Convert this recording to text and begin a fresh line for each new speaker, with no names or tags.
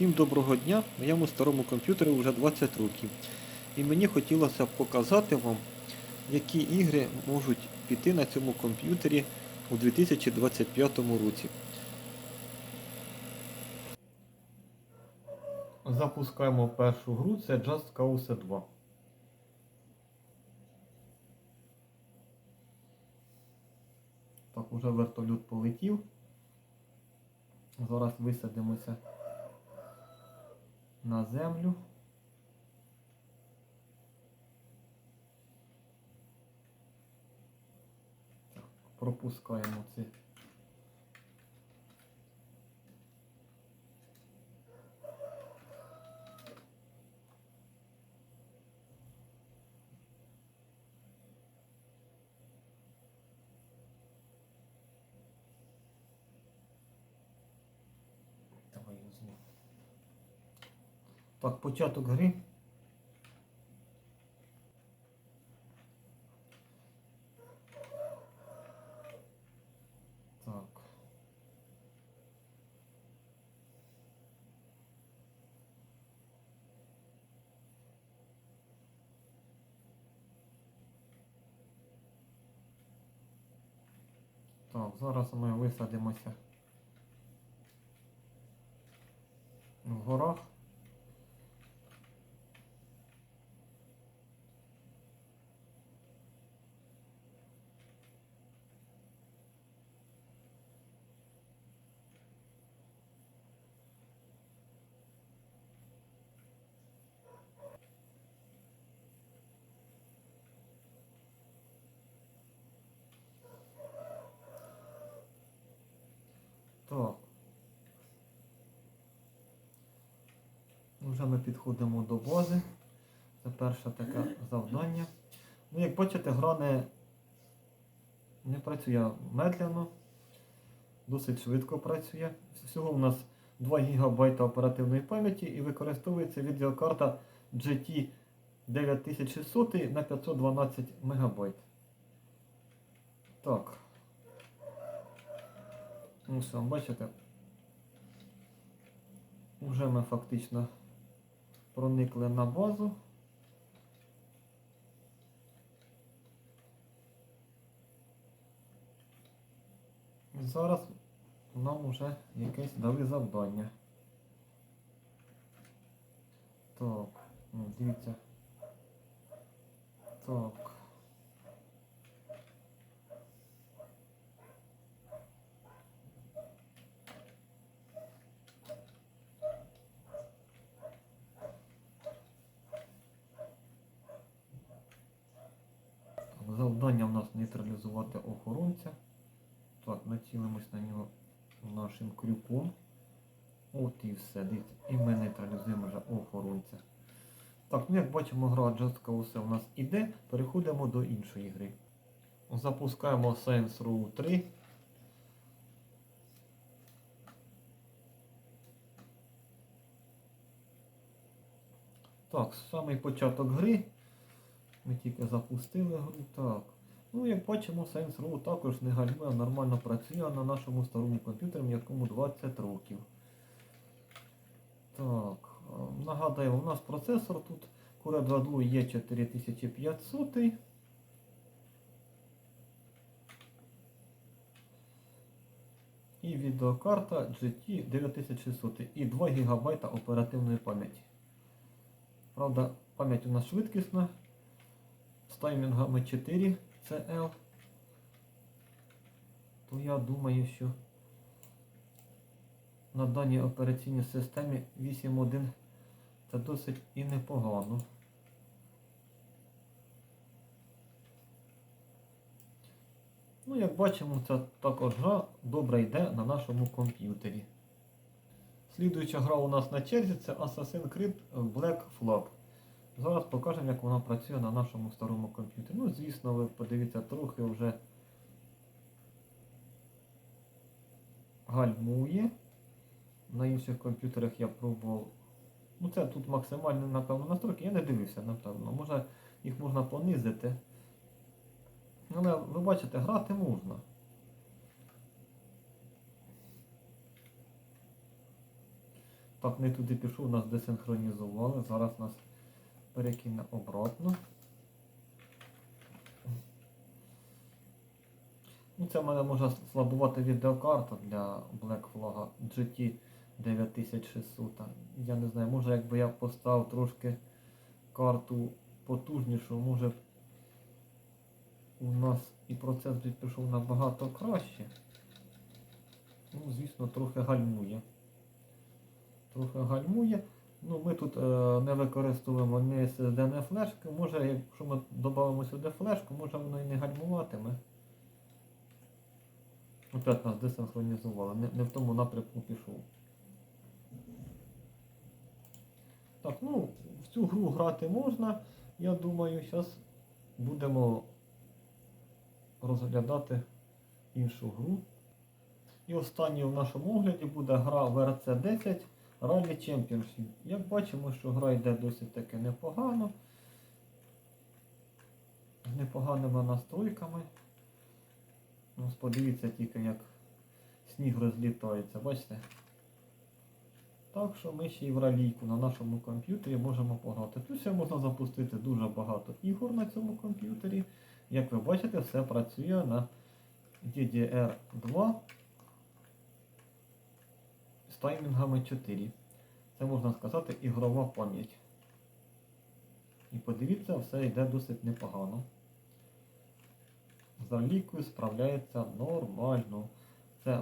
Всім доброго дня! Моєму старому комп'ютері вже 20 років. І мені хотілося б показати вам, які ігри можуть піти на цьому комп'ютері у 2025 році. Запускаємо першу гру, це Just Cause 2. Так, уже вертольот полетів. Зараз висадимося на землю. Пропускаємо ці. Так, початок гри. Так. Так, зараз ми висадимося в горах. Вже ми підходимо до бази. Це перше таке завдання. Ну, як бачите, гра не, не працює медленно, досить швидко працює. Всього у нас 2 ГБ оперативної пам'яті і використовується відеокарта GT 9600 на 512 МБ. Так. Ну все, бачите, вже ми фактично проникли на базу. Зараз нам вже якесь дали завдання. Так, ну, дивіться. Так. Завдання в нас нейтралізувати охоронця. Так, націлимось на нього нашим крюком. От і все. Дивіться. І ми нейтралізуємо вже охоронця. Так, ну як бачимо, гра Just Cause у нас іде. Переходимо до іншої гри. Запускаємо Science Row 3. Так, самий початок гри. Ми тільки запустили гру. Так. Ну, як бачимо, Science Row також не гальмує, нормально працює на нашому старому комп'ютері, якому 20 років. Так, нагадаю, у нас процесор тут Core 2 Duo є 4500. І відеокарта GT 9600 і 2 ГБ оперативної пам'яті. Правда, пам'ять у нас швидкісна з таймінгами 4 CL, то я думаю, що на даній операційній системі 8.1 це досить і непогано. Ну, як бачимо, ця також гра добре йде на нашому комп'ютері. Слідуюча гра у нас на черзі це Assassin's Creed Black Flag. Зараз покажемо, як вона працює на нашому старому комп'ютері. Ну, звісно, ви подивіться, трохи вже гальмує. На інших комп'ютерах я пробував. Ну це тут максимальні, напевно, настройки. Я не дивився, напевно. Може їх можна понизити. Але ви бачите, грати можна. Так, не туди пішов, нас десинхронізували. Зараз нас перекине обратно. Ну, це в мене може слабувати відеокарта для Black Flag GT 9600. Я не знаю, може якби я поставив трошки карту потужнішу, може у нас і процес пішов набагато краще. Ну, звісно, трохи гальмує. Трохи гальмує. Ну, ми тут е, не використовуємо ні SSD, ні флешки. Може, якщо ми додамо сюди флешку, може воно і не гальмуватиме. Опять нас десинхронізували, не, не в тому напрямку пішов. Так, ну, в цю гру грати можна. Я думаю, зараз будемо розглядати іншу гру. І останньою в нашому огляді буде гра VRC 10 Rally Championship. Як бачимо, що гра йде досить таки непогано. З непоганими настройками. Ну, подивіться тільки, як сніг розлітається, бачите? Так що ми ще й в ралійку на нашому комп'ютері можемо пограти. Тут ще можна запустити дуже багато ігор на цьому комп'ютері. Як ви бачите, все працює на DDR2 з таймінгами 4. Це можна сказати ігрова пам'ять. І подивіться, все йде досить непогано. За лікою справляється нормально. Це